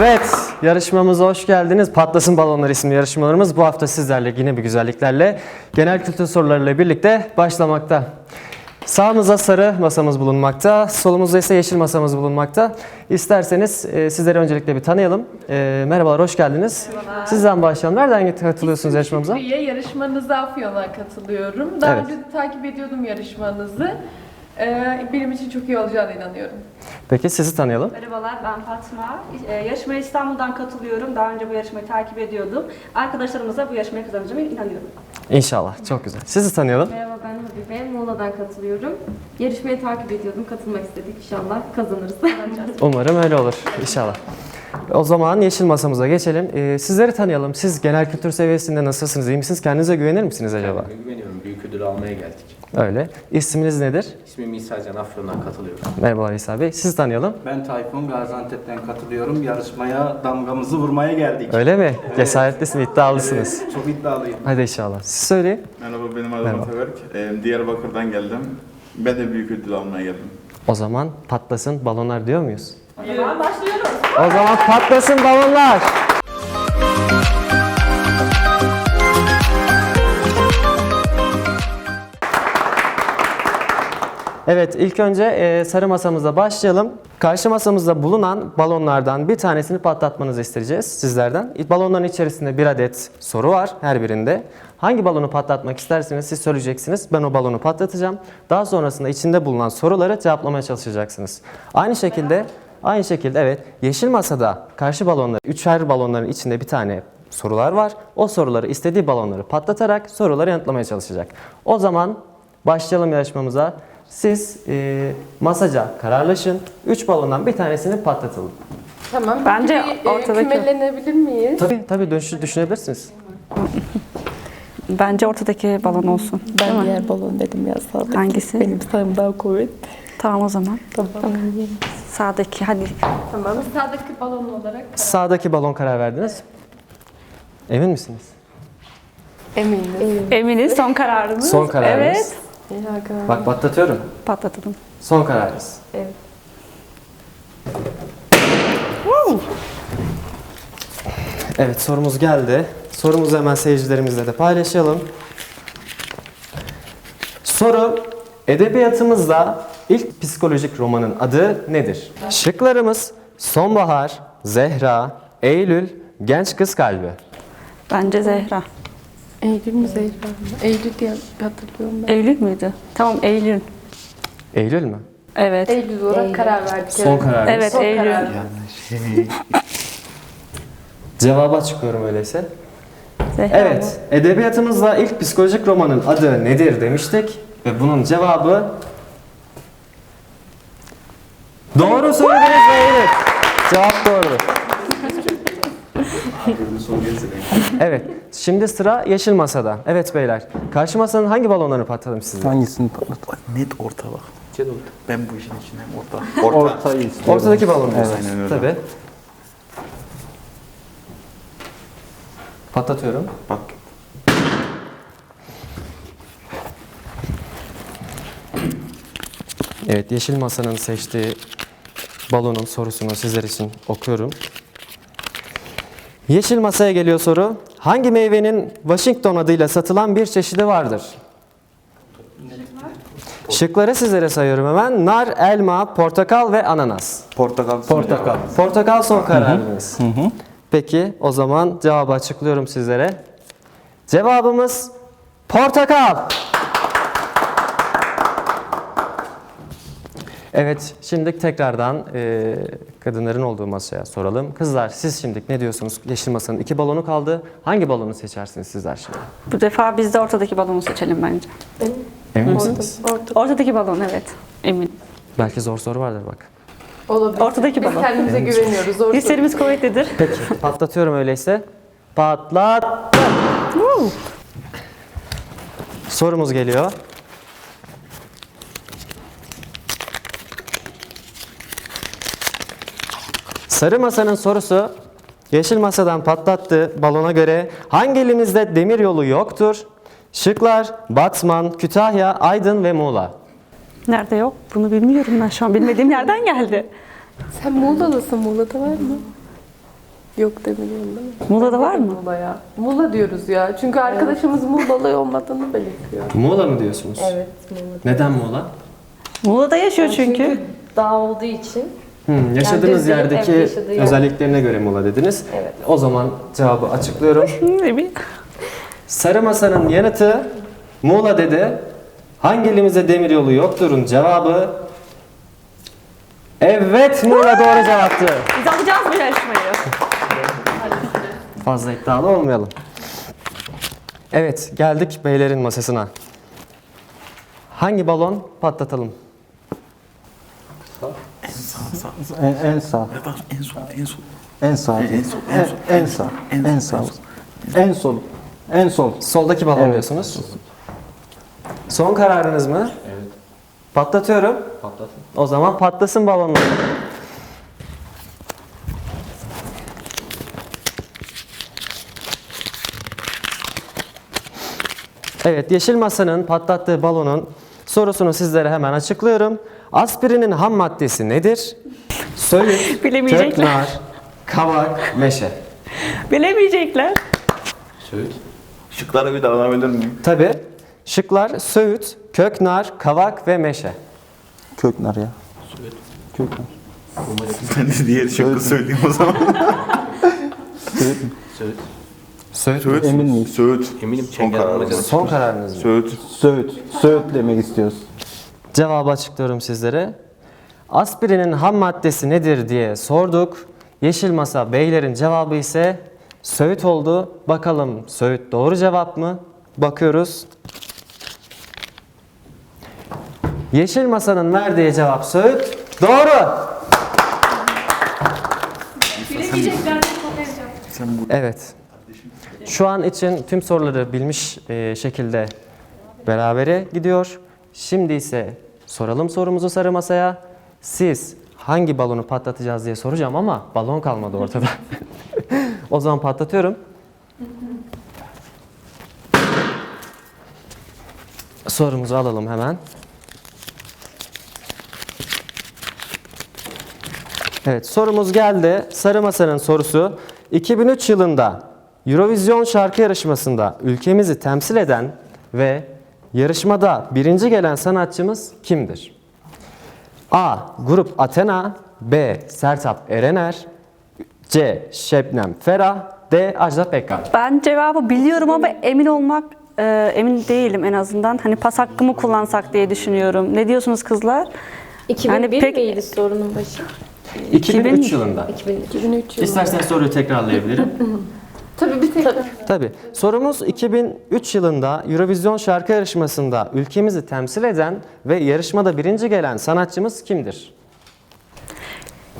Evet, yarışmamıza hoş geldiniz. Patlasın Balonlar isimli yarışmalarımız bu hafta sizlerle yine bir güzelliklerle genel kültür sorularıyla birlikte başlamakta. Sağımızda sarı masamız bulunmakta, solumuzda ise yeşil masamız bulunmakta. İsterseniz e, sizleri öncelikle bir tanıyalım. E, merhabalar, hoş geldiniz. Sizden başlayalım. Nereden katılıyorsunuz yarışmamıza? Şükriye, yarışmanıza Afyon'a katılıyorum. Daha Evet. önce takip ediyordum yarışmanızı. Ee, benim için çok iyi olacağına inanıyorum. Peki sizi tanıyalım. Merhabalar ben Fatma. Ee, yarışmaya İstanbul'dan katılıyorum. Daha önce bu yarışmayı takip ediyordum. Arkadaşlarımıza bu yarışmayı kazanacağıma inanıyorum. İnşallah, çok güzel. Sizi tanıyalım. Merhaba ben Habibe. Muğla'dan katılıyorum. Yarışmayı takip ediyordum. Katılmak istedik. İnşallah kazanırız. Umarım öyle olur inşallah. O zaman yeşil masamıza geçelim. Ee, sizleri tanıyalım. Siz genel kültür seviyesinde nasılsınız? İyi misiniz? Kendinize güvenir misiniz acaba? Güveniyorum. Büyük ödül almaya geldik. Öyle. İsminiz nedir? İsmim İsa Can Afyon'dan katılıyorum. Merhabalar İsa Bey. Sizi tanıyalım. Ben Tayfun Gaziantep'ten katılıyorum. Yarışmaya damgamızı vurmaya geldik. Öyle mi? Cesaretlisiniz, iddialısınız. Çok iddialıyım. Hadi inşallah. Siz söyleyin. Merhaba benim adım Merhaba. Ataberk. Ee, Diyarbakır'dan geldim. Ben de büyük ödül almaya geldim. O zaman patlasın balonlar diyor muyuz? O zaman başlıyoruz. O zaman patlasın balonlar. Evet ilk önce e, sarı masamıza başlayalım. Karşı masamızda bulunan balonlardan bir tanesini patlatmanızı isteyeceğiz sizlerden. Balonların içerisinde bir adet soru var her birinde. Hangi balonu patlatmak isterseniz siz söyleyeceksiniz. Ben o balonu patlatacağım. Daha sonrasında içinde bulunan soruları cevaplamaya çalışacaksınız. Aynı şekilde Aynı şekilde evet yeşil masada karşı balonlar, üçer balonların içinde bir tane sorular var. O soruları istediği balonları patlatarak soruları yanıtlamaya çalışacak. O zaman başlayalım yarışmamıza. Siz e, masaca kararlaşın. Üç balondan bir tanesini patlatalım. Tamam. Bence peki, e, ortadaki- Kümelenebilir miyiz? Tabii tabii dönüşü düşünebilirsiniz. Bence ortadaki balon olsun. Değil Ben mi? diğer balon dedim ya sağdaki. Hangisi? Benim sağım daha kuvvet. Tamam o zaman. Tamam. Sağdaki hadi. Tamam. Sağdaki balon olarak Sağdaki balon karar verdiniz. Emin misiniz? eminiz. Eminiz son kararımız. Son kararınız. Evet. Bak patlatıyorum. Patlatalım. Son kararınız. Evet. Evet sorumuz geldi. Sorumuzu hemen seyircilerimizle de paylaşalım. Soru edebiyatımızda ilk psikolojik romanın adı nedir? Şıklarımız Sonbahar, Zehra, Eylül, Genç Kız Kalbi. Bence Zehra. Eylül mü Zehra mı? Eylül diye hatırlıyorum ben. Eylül müydü? Tamam Eylül. Eylül mü? Evet. Eylül olarak karar verdik. Son kararınız. Evet Son Eylül. karar. Cevabı açıklıyorum öyleyse. Zehra Evet, mı? edebiyatımızda ilk psikolojik romanın adı nedir demiştik ve bunun cevabı Doğru söylediniz ve Eylül. Cevap doğru. evet, şimdi sıra yeşil masada. Evet beyler, karşı masanın hangi balonlarını patlatalım size? Hangisini patlat? Net orta bak. Ben bu işin içindeyim orta. Ortayı istiyorum. Ortadaki balonu diyorsunuz. aynen öyle. Tabii. Patlatıyorum. Bak. Evet, Yeşil Masa'nın seçtiği balonun sorusunu sizler için okuyorum. Yeşil Masa'ya geliyor soru. Hangi meyvenin Washington adıyla satılan bir çeşidi vardır? Şıkları sizlere sayıyorum hemen. Nar, elma, portakal ve ananas. Portakal. Portakal. Portakal son kararınız. Peki o zaman cevabı açıklıyorum sizlere. Cevabımız portakal. Evet, şimdi tekrardan e, kadınların olduğu masaya soralım. Kızlar siz şimdi ne diyorsunuz? Yeşil masanın iki balonu kaldı. Hangi balonu seçersiniz sizler şimdi? Bu defa biz de ortadaki balonu seçelim bence. Emin misiniz? Ortadaki balon evet. Emin. Belki zor soru vardır bak. Olabilir. Ortadaki Biz balon. kendimize güveniyoruz. Zor soru. Hislerimiz kuvvetlidir. Peki, patlatıyorum öyleyse. Patlattım. Sorumuz geliyor. Sarı masanın sorusu yeşil masadan patlattığı balona göre hangi ilimizde demir yolu yoktur? Şıklar Batman, Kütahya, Aydın ve Muğla. Nerede yok? Bunu bilmiyorum ben şu an. Bilmediğim yerden geldi. Sen Muğla'lısın. Muğla'da var mı? Yok demiyorum değil mi? Muğla'da var mı? Muğla ya. Muğla diyoruz ya. Çünkü arkadaşımız Muğla'lı olmadığını belirtiyor. Muğla mı diyorsunuz? Evet Muğla. Neden Muğla? Muğla'da yaşıyor çünkü. dağ olduğu için. Hmm, yaşadığınız Yani yerdeki evet, yaşadığı yer. özelliklerine göre Muğla dediniz. Evet. O zaman cevabı açıklıyorum. Ne bileyim. Sarı Masa'nın yanıtı Muğla dedi. Hangi elimizde demir yolu yoktur'un cevabı Evet Muğla doğru cevaptı. Biz alacağız bu yarışmayı. Fazla iddialı olmayalım. Evet geldik beylerin masasına. Hangi balon patlatalım? En, en sağ. En sol, en sol. En sağ. En, en sağ. En sağ. En sol. En sol. Soldaki balon Evet. diyorsunuz. Son kararınız mı? Evet. Patlatıyorum. Patlasın. O zaman patlasın balonlar. Evet, Yeşil Masa'nın patlattığı balonun sorusunu sizlere hemen açıklıyorum. Aspirinin ham maddesi nedir? Söğüt, Bilemeyecekler. kök nar, kavak, meşe. Bilemeyecekler. Söğüt. Şıkları bir daha alabilir miyim? Tabi şıklar söğüt, kök nar, kavak ve meşe. Köknar ya. Köknar. Ben de diğer şıkkı söyleyeyim o zaman. Söğüt. Söğüt. Söğüt. Emin miyim? Söğüt. Eminim Son çengel kararım. alacağız. Son kararınız mı? Söğüt. Söğüt. Söğüt demek istiyoruz. Cevabı açıklıyorum sizlere. Aspirinin ham maddesi nedir diye sorduk. Yeşil Masa Beylerin cevabı ise Söğüt oldu. Bakalım Söğüt doğru cevap mı? Bakıyoruz. Yeşil Masa'nın verdiği cevap Söğüt. Doğru. Evet. Şu an için tüm soruları bilmiş e, şekilde berabere gidiyor. Şimdi ise soralım sorumuzu sarı masaya. Siz hangi balonu patlatacağız diye soracağım ama balon kalmadı ortada. o zaman patlatıyorum. Sorumuzu alalım hemen. Evet sorumuz geldi. Sarı Masa'nın sorusu. 2003 yılında Eurovision şarkı yarışmasında ülkemizi temsil eden ve yarışmada birinci gelen sanatçımız kimdir? A. Grup Athena B. Sertab Erener C. Şebnem Ferah D. Ajda Pekkan Ben cevabı biliyorum ama emin olmak e, emin değilim en azından. Hani pas hakkımı kullansak diye düşünüyorum. Ne diyorsunuz kızlar? 2001 Yani pek- miydi sorunun başı? 2003 yılında. 2002. 2003 yılı. İsterseniz soruyu tekrarlayabilirim. Tabii bir tek Tabii. Sorumuz 2003 yılında Eurovision şarkı yarışmasında ülkemizi temsil eden ve yarışmada birinci gelen sanatçımız kimdir?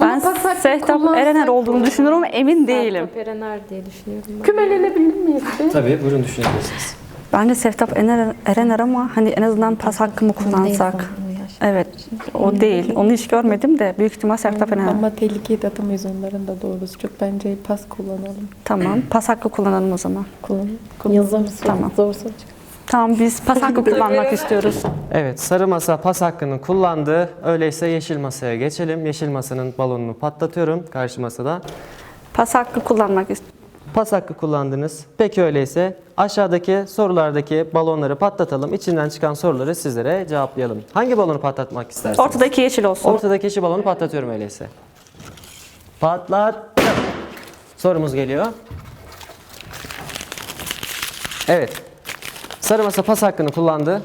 Ben pas hakkı Sehtap kullansak Erener olduğunu düşünüyorum ama emin değilim. Sertab Erener diye düşünüyorum ben. kümelenebilir miyiz? Tabii, buyurun düşünebilirsiniz. Bence Sehtap Erener, Erener ama hani en azından pas hakkımı kullansak. Evet, o değil. Onu hiç görmedim de büyük ihtimal Sehtap Erener. Ama tehlikeye de atamayız onların da doğrusu. Çok bence pas kullanalım. Tamam, pas hakkı kullanalım o zaman. Kullanalım. Yazar soru, Tamam. zor soru. Tamam, biz pas hakkı kullanmak istiyoruz. Evet, sarı masa pas hakkını kullandı. Öyleyse yeşil masaya geçelim. Yeşil masanın balonunu patlatıyorum karşı masada. Pas hakkı kullanmak istiyoruz. Pas hakkı kullandınız. Peki öyleyse aşağıdaki sorulardaki balonları patlatalım. İçinden çıkan soruları sizlere cevaplayalım. Hangi balonu patlatmak istersiniz? Ortadaki yeşil olsun. Ortadaki yeşil balonu patlatıyorum öyleyse. Patlattım. Sorumuz geliyor. Evet. Sarı masa pas hakkını kullandı.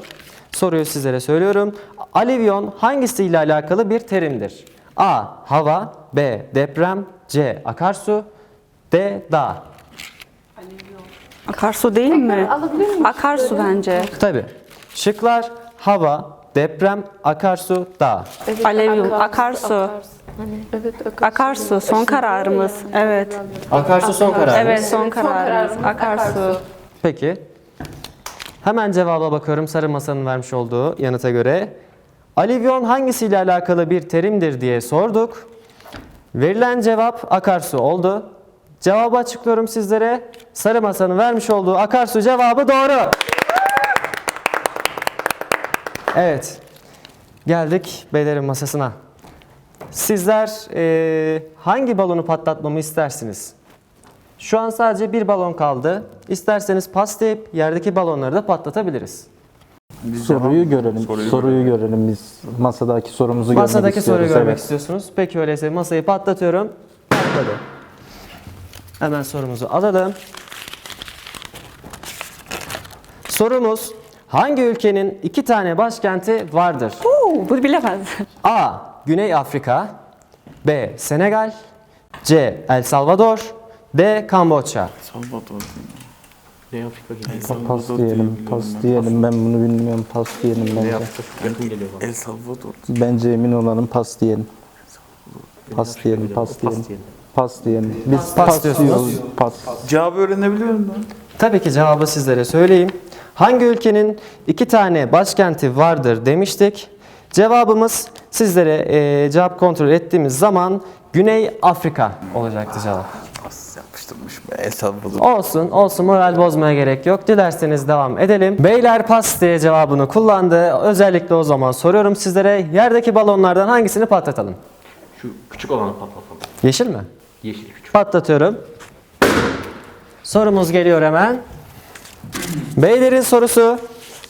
Soruyu sizlere söylüyorum. Alivyon hangisiyle alakalı bir terimdir? A. Hava B. Deprem C. Akarsu D. Dağ Akarsu değil mi? Alabilir miyim? Akarsu bence. Tabi. Şıklar hava, deprem, akarsu, dağ. Evet, Alev, akarsu. Evet akarsu. Akarsu son kararımız. Evet. Akarsu son karar. Evet son kararımız. kararımız. Akarsu. Peki. Hemen cevaba bakıyorum sarı masanın vermiş olduğu yanıta göre. Alivyon hangisiyle alakalı bir terimdir diye sorduk. Verilen cevap akarsu oldu. Cevabı açıklıyorum sizlere. Sarı masanın vermiş olduğu akarsu cevabı doğru. Evet. Geldik beylerin masasına. Sizler eee, hangi balonu patlatmamı istersiniz? Şu an sadece bir balon kaldı. İsterseniz pas deyip yerdeki balonları da patlatabiliriz. Soruyu görelim. Soruyu Soruyu, görelim biz. Masadaki sorumuzu görmek Masadaki istiyoruz. soruyu görmek evet. istiyorsunuz. Peki öyleyse masayı patlatıyorum. Patladı. Hemen sorumuzu alalım. Sorumuz hangi ülkenin iki tane başkenti vardır? Oo, bu bilemez. A. Güney Afrika B. Senegal C. El Salvador D. Kamboçya Salvador. Ne Afrika gibi. Pa- Pas diyelim, pas diyelim. Ben bunu bilmiyorum. Pas diyelim Ne bence. Afrika çok yakın geliyor bana. El Salvador. Bence emin olalım. Pas diyelim. Pas diyelim, pas diyelim. Pas diyelim. Biz Pas pas, diyorsunuz. diyoruz. Pas. Cevabı öğrenebiliyor muyum? Tabii ki cevabı sizlere söyleyeyim. Hangi ülkenin iki tane başkenti vardır demiştik. Cevabımız sizlere e, cevap kontrol ettiğimiz zaman Güney Afrika olacaktı cevap. Pas yapıştırmış be. El Salvador. Olsun, olsun moral bozmaya gerek yok. Dilerseniz devam edelim. Beyler pas diye cevabını kullandı. Özellikle o zaman soruyorum sizlere yerdeki balonlardan hangisini patlatalım? Şu küçük olanı patlatalım. Yeşil mi? Yeşil küçük. Patlatıyorum. Sorumuz geliyor hemen. Beylerin sorusu.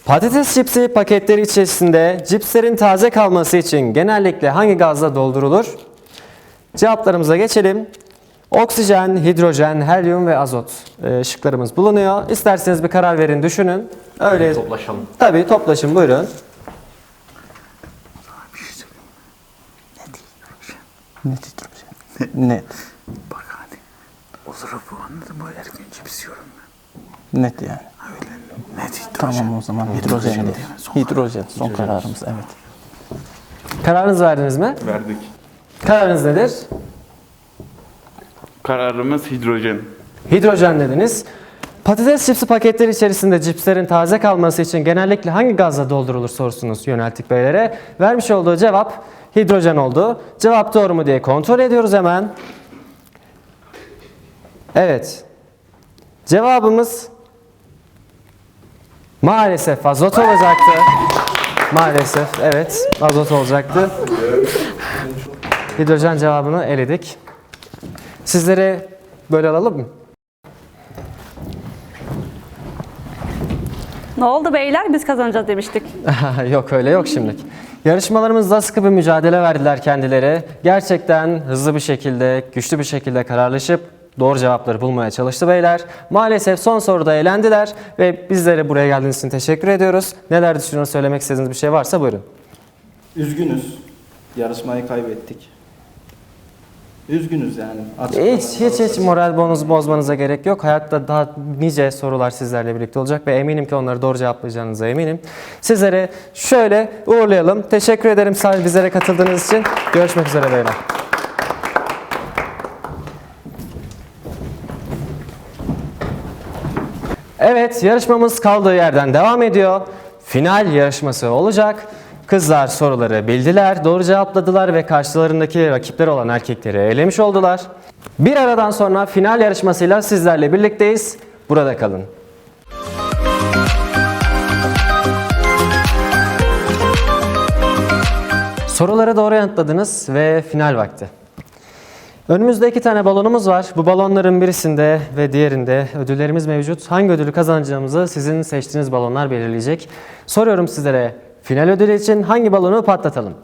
Patates cipsi paketleri içerisinde cipslerin taze kalması için genellikle hangi gazla doldurulur? Cevaplarımıza geçelim. Oksijen, hidrojen, helyum ve azot e, şıklarımız bulunuyor. İsterseniz bir karar verin, düşünün. Öyle Toplaşalım. Tabii toplaşın buyurun. Ne titriyor? Net. Bak hani. O sıra bu anladım. Böyle her gün cips yiyorum ben. Net yani. Öyle. Ne hidrojen. Tamam o zaman hidrojen de. Hidrojen son kararımız evet. Kararınızı verdiniz mi? Verdik. Kararınız nedir? Kararımız hidrojen. Hidrojen dediniz. Patates cipsi paketleri içerisinde cipslerin taze kalması için genellikle hangi gazla doldurulur sorusunuz yönelttik beylere. Vermiş olduğu cevap hidrojen oldu. Cevap doğru mu diye kontrol ediyoruz hemen. Evet. Cevabımız maalesef azot olacaktı. Maalesef evet azot olacaktı. Hidrojen cevabını eledik. Sizlere böyle alalım mı? Ne oldu beyler? Biz kazanacağız demiştik. yok öyle yok şimdilik. Yarışmalarımızda sıkı bir mücadele verdiler kendileri. Gerçekten hızlı bir şekilde, güçlü bir şekilde kararlaşıp doğru cevapları bulmaya çalıştı beyler. Maalesef son soruda eğlendiler ve bizlere buraya geldiğiniz için teşekkür ediyoruz. Neler düşünüyorsunuz, söylemek istediğiniz bir şey varsa buyurun. Üzgünüz. Yarışmayı kaybettik. Üzgünüz yani. Hiç hiç hiç moral bonus bozmanıza gerek yok. Hayatta daha nice sorular sizlerle birlikte olacak ve eminim ki onları doğru cevaplayacağınıza eminim. Sizlere şöyle uğurlayalım. Teşekkür ederim bizlere katıldığınız için. Görüşmek üzere beyler. Evet, yarışmamız kaldığı yerden devam ediyor. Final yarışması olacak. Kızlar soruları bildiler, doğru cevapladılar ve karşılarındaki rakipleri olan erkekleri elemiş oldular. Bir aradan sonra final yarışmasıyla sizlerle birlikteyiz. Burada kalın. Soruları doğru yanıtladınız ve final vakti. Önümüzde iki tane balonumuz var. Bu balonların birisinde ve diğerinde ödüllerimiz mevcut. Hangi ödülü kazanacağımızı sizin seçtiğiniz balonlar belirleyecek. Soruyorum sizlere final ödülü için hangi balonu patlatalım?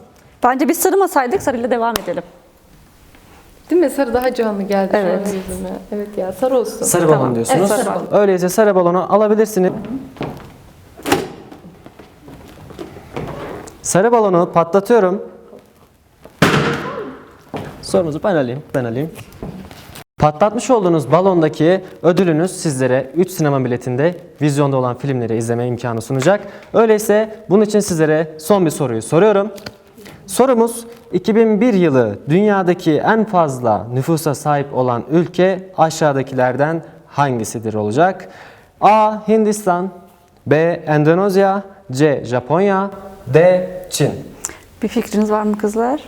Bence biz sarımasaydık sarıyla devam edelim. Değil mi? Sarı daha canlı geldi şu an Evet. yüzüme. Evet ya sarı olsun. Sarı Tamam. balon diyorsunuz. Evet, sarı balon. Öyleyse sarı balonu alabilirsiniz. Sarı balonu patlatıyorum. Sorunuzu ben alayım. Ben alayım. Patlatmış olduğunuz balondaki ödülünüz sizlere 3 sinema biletinde vizyonda olan filmleri izleme imkanı sunacak. Öyleyse bunun için sizlere son bir soruyu soruyorum. Sorumuz 2001 yılı dünyadaki en fazla nüfusa sahip olan ülke aşağıdakilerden hangisidir olacak? A. Hindistan B. Endonezya C. Japonya D. Çin Bir fikriniz var mı kızlar?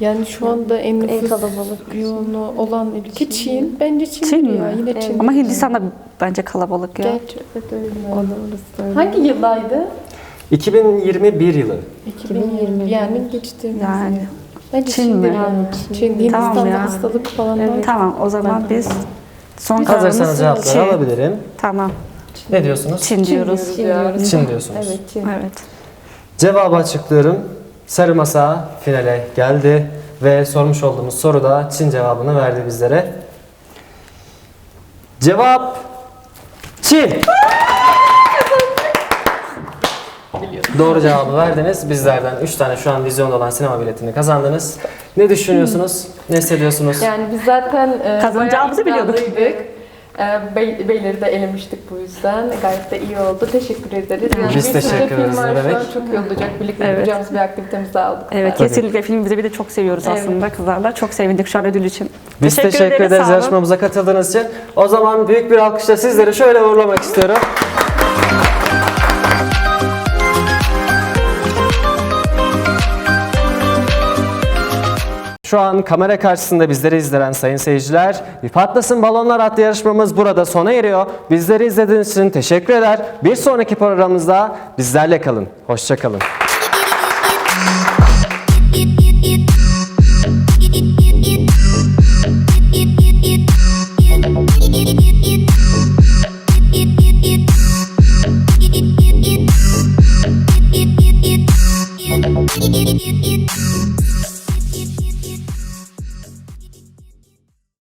Yani şu anda en En nüfus kalabalık. yoğunluğu olan ülke Çin. Bence Çin, Çin ya. mi? Yine Çin. Ama Hindistan da bence kalabalık ya. Gerçi evet öyle. Öyle. Hangi yıldaydı? 2021 yılı. 2020. Yani geçtiğimiz Yani. yıl. Bence Çin Çin'dir mi? ya. Çin. Hindistan'da Tamam ya. hastalık falan var. Tamam o zaman biz Son Hazırsanız kararımız cevapları Çin. alabilirim. Tamam. Ne diyorsunuz? Çin diyoruz. Çin diyoruz. Çin diyorsunuz. Evet Çin. Evet. Cevabı açıklıyorum. Sarı masa finale geldi ve sormuş olduğumuz soruda Çin cevabını verdi bizlere. Cevap Çin. Doğru cevabı verdiniz. Bizlerden 3 tane şu an vizyonda olan sinema biletini kazandınız. Ne düşünüyorsunuz? Ne hissediyorsunuz? Yani biz zaten e, Kazanacağımızı bayağı biliyorduk. iddialıydık. E, bey, beyleri de elemiştik bu yüzden. Gayet de iyi oldu. Teşekkür ederiz. Yani Biz teşekkür film ederiz, an demek. çok iyi olacak. Birlikte Evet. yapacağımız bir aktivitemiz daha aldık. Evet Tabii. kesinlikle film bizi bir de çok seviyoruz Evet. aslında kızlarla. Çok sevindik şu an ödül için. Biz teşekkür, ederiz sağ olun. yarışmamıza katıldığınız için. O zaman büyük bir alkışla sizleri şöyle uğurlamak istiyorum. Şu an kamera karşısında bizleri izleyen sayın seyirciler, bir patlasın balonlar adlı yarışmamız burada sona eriyor. Bizleri izlediğiniz için teşekkür eder. Bir sonraki programımızda bizlerle kalın. Hoşça kalın.